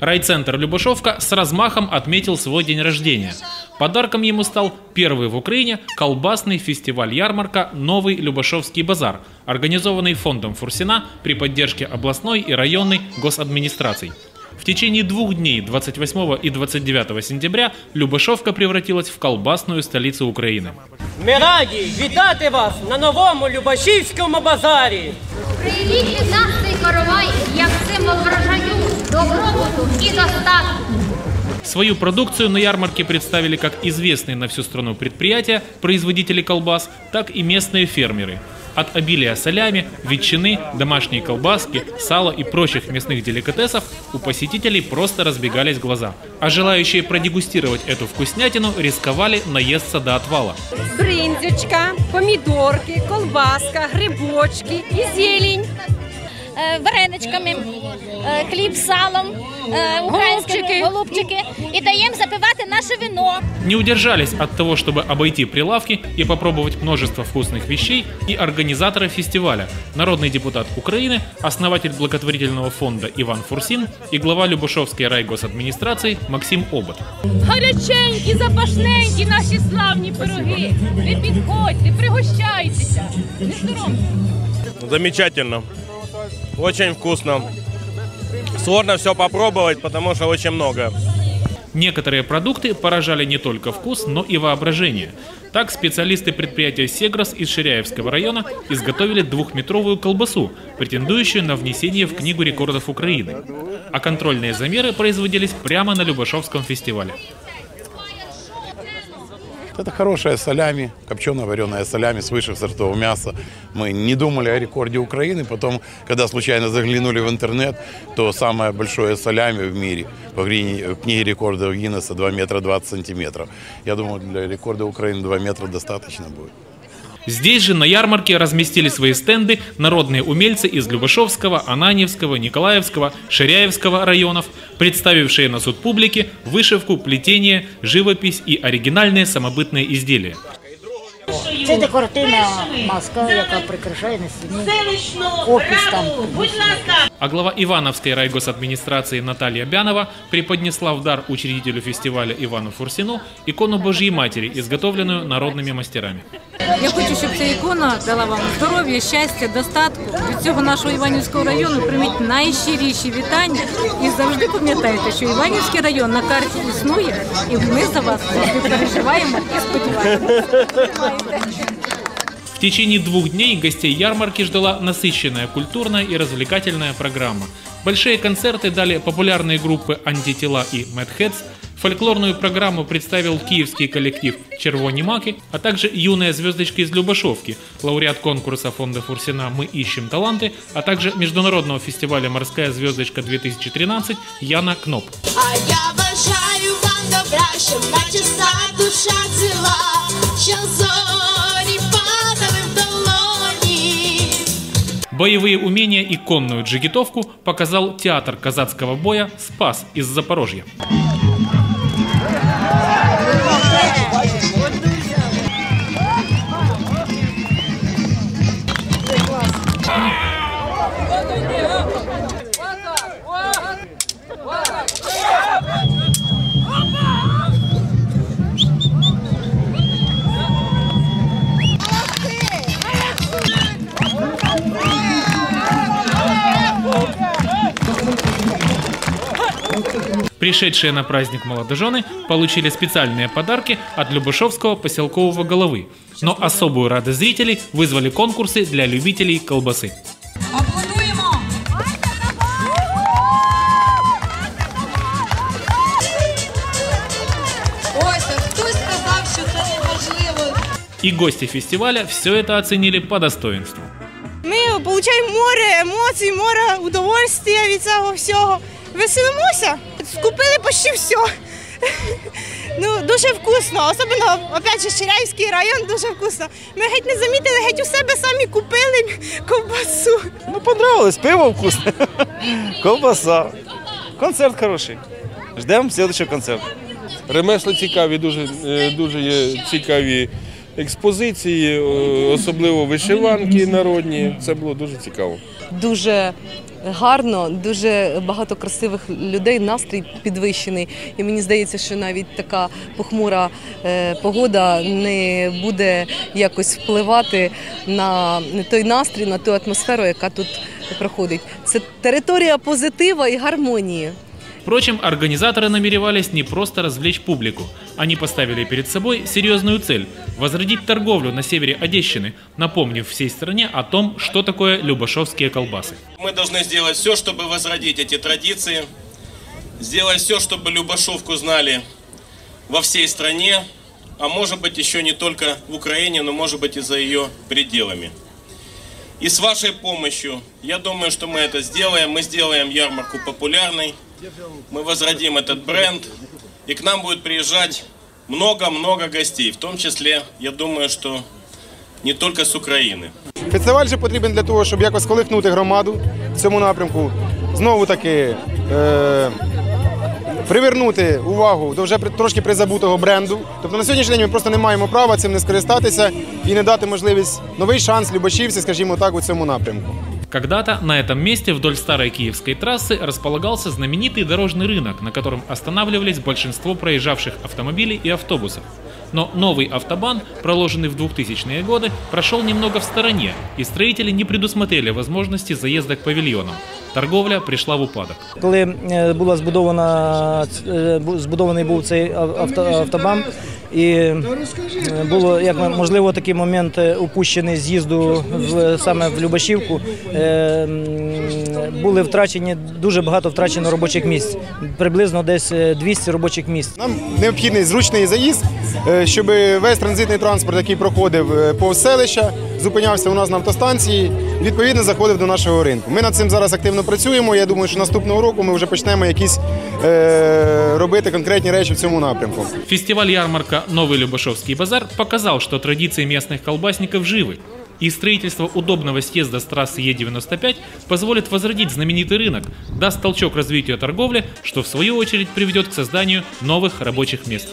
Райцентр Любашовка с размахом отметил свой день рождения. Подарком ему стал первый в Украине колбасный фестиваль-ярмарка «Новый Любашовский базар», организованный фондом Фурсина при поддержке областной и районной госадминистраций. В течение двух дней 28 и 29 сентября Любашовка превратилась в колбасную столицу Украины. Ми раді вітати вас на новому Любашівському базарі. Привіть від нас цей коровай як символ врожаю, добробуту і достатку. Свою продукцию на ярмарке представили как известные на всю страну предприятия, производители колбас, так и местные фермеры. От обилия солями, ветчины, домашней колбаски, сала и прочих мясных деликатесов у посетителей просто разбегались глаза. А желающие продегустировать эту вкуснятину рисковали наесться до отвала. бринзочка, помідорки, колбаска, грибочки і зелень. е, вареничками, е, хліб з салом, е, українськими Голубчики. голубчики і даємо запивати наше вино. Не удержались от того, чтобы обойти прилавки и попробовать множество вкусных вещей и организаторы фестиваля, народный депутат Украины, основатель благотворительного фонда Иван Фурсин и глава Любушевской райгосадминистрации Максим Обот. Гаряченькі, запашненькі наші славні пироги. Ви підходьте, пригощайтеся. Не соромтеся. Замечательно. Очень вкусно. Сложно все попробовать, потому что очень много. Некоторые продукты поражали не только вкус, но и воображение. Так специалисты предприятия «Сегрос» из Ширяевского района изготовили двухметровую колбасу, претендующую на внесение в Книгу рекордов Украины. А контрольные замеры производились прямо на Любашовском фестивале. Это хорошая солями, копчено-вареная солями с высших сортов мяса. Мы не думали о рекорде Украины. Потом, когда случайно заглянули в интернет, то самое большое солями в мире по книге рекордов Гиннесса 2 метра 20 сантиметров. Я думаю, для рекорда Украины 2 метра достаточно будет. Здесь же на ярмарке разместили свои стенды народные умельцы из Любашовского, Ананьевского, Николаевского, Ширяевского районов, представившие на суд публике вышивку, плетение, живопись и оригинальные самобытные изделия. Це декоративна маска, яка прикрашає на стіні. Опис там. А глава Ивановской райгосадминистрации Наталья Бянова преподнесла в дар учредителю фестиваля Ивану Фурсину икону Божьей Матери, изготовленную народными мастерами. Я хочу, щоб ця ікона дала вам здоров'я, щастя, достатку. Від цього нашого Іванівського району прийміть найщиріші вітання. І завжди пам'ятайте, що Іванівський район на карті існує, і ми за вас завжди переживаємо і сподіваємося. В течение двух дней гостей ярмарки ждала насыщенная культурная и развлекательная программа. Большие концерты дали популярные группы «Антитела» и «Mad Heads», фольклорную программу представил киевский коллектив «Червоні маки», а также юная звездочка из Любашовки, лауреат конкурса фонда Фурсина «Мы ищем таланты», а также международного фестиваля «Морская звездочка-2013» Яна Кноп. А я бажаю вам добра, щоб наче сад душа ціла, що зорі Боевые умения и конную джигитовку показал театр казацкого боя «Спас» из Запорожья. Пришедшие на праздник молодожены получили специальные подарки от Любышевского поселкового головы. Но особую радость зрителей вызвали конкурсы для любителей колбасы. Ось хтось сказав, що це неможливо. И гости фестиваля все это оценили по достоинству. Ми отримуємо море емоцій, море удовольствия від цього всього. Веселимося. Скупили почти все. Ну, дуже вкусно, особливо, опять же, Ширяївський район дуже вкусно. Ми геть не замітили, геть у себе самі купили ковбасу. Ну, понравилось, пиво вкусне, колбаса. Концерт хороший. Ждемо следующий концерт. Ремесла цікаві, дуже, е, дуже є цікаві експозиції, е, особливо вишиванки народні. Це було дуже цікаво. дуже гарно, дуже багато красивих людей, настрій підвищений. І мені здається, що навіть така похмура е, погода не буде якось впливати на той настрій, на ту атмосферу, яка тут проходить. Це територія позитива і гармонії. Впрочем, организаторы намеревались не просто развлечь публику. Они поставили перед собой серьезную цель – возродить торговлю на севере Одещины, напомнив всей стране о том, что такое любашовские колбасы. Мы должны сделать все, чтобы возродить эти традиции, сделать все, чтобы Любашовку знали во всей стране, а может быть еще не только в Украине, но может быть и за ее пределами. И с вашей помощью, я думаю, что мы это сделаем. Мы сделаем ярмарку популярной, мы возродим этот бренд, и к нам будет приезжать много-много гостей, в том числе, я думаю, что не только с Украины. Фестиваль же потрібен для того, щоб якось колихнути громаду в цьому напрямку. Знову таки е, привернути увагу до вже при- трошки призабутого бренду. Тобто на сьогоднішній день ми просто не маємо права цим не скористатися і не дати можливість новий шанс Любашівці, скажімо так, у цьому напрямку. Когда-то на этом месте вдоль старой киевской трассы располагался знаменитый дорожный рынок, на котором останавливались большинство проезжавших автомобилей и автобусов. Но новый автобан, проложенный в 2000-е годы, прошел немного в стороне, и строители не предусмотрели возможности заезда к павильонам. Торговля пришла в упадок. Коли була збудована збудований був цей ав- авто, автобан, і е, було як можливо такий момент е, упущений з'їзду в саме в Любашівку. е, Були втрачені дуже багато втрачено робочих місць, приблизно десь е, 200 робочих місць. Нам необхідний зручний заїзд, щоб весь транзитний транспорт, який проходив повз селища, зупинявся у нас на автостанції, відповідно заходив до нашого ринку. Ми над цим зараз активно працюємо. Я думаю, що наступного року ми вже почнемо якісь е, робити конкретні речі в цьому напрямку. Фестиваль-ярмарка «Новый Любашовский базар» показал, что традиции местных колбасников живы. И строительство удобного съезда с трассы Е95 позволит возродить знаменитый рынок, даст толчок развитию торговли, что в свою очередь приведет к созданию новых рабочих мест.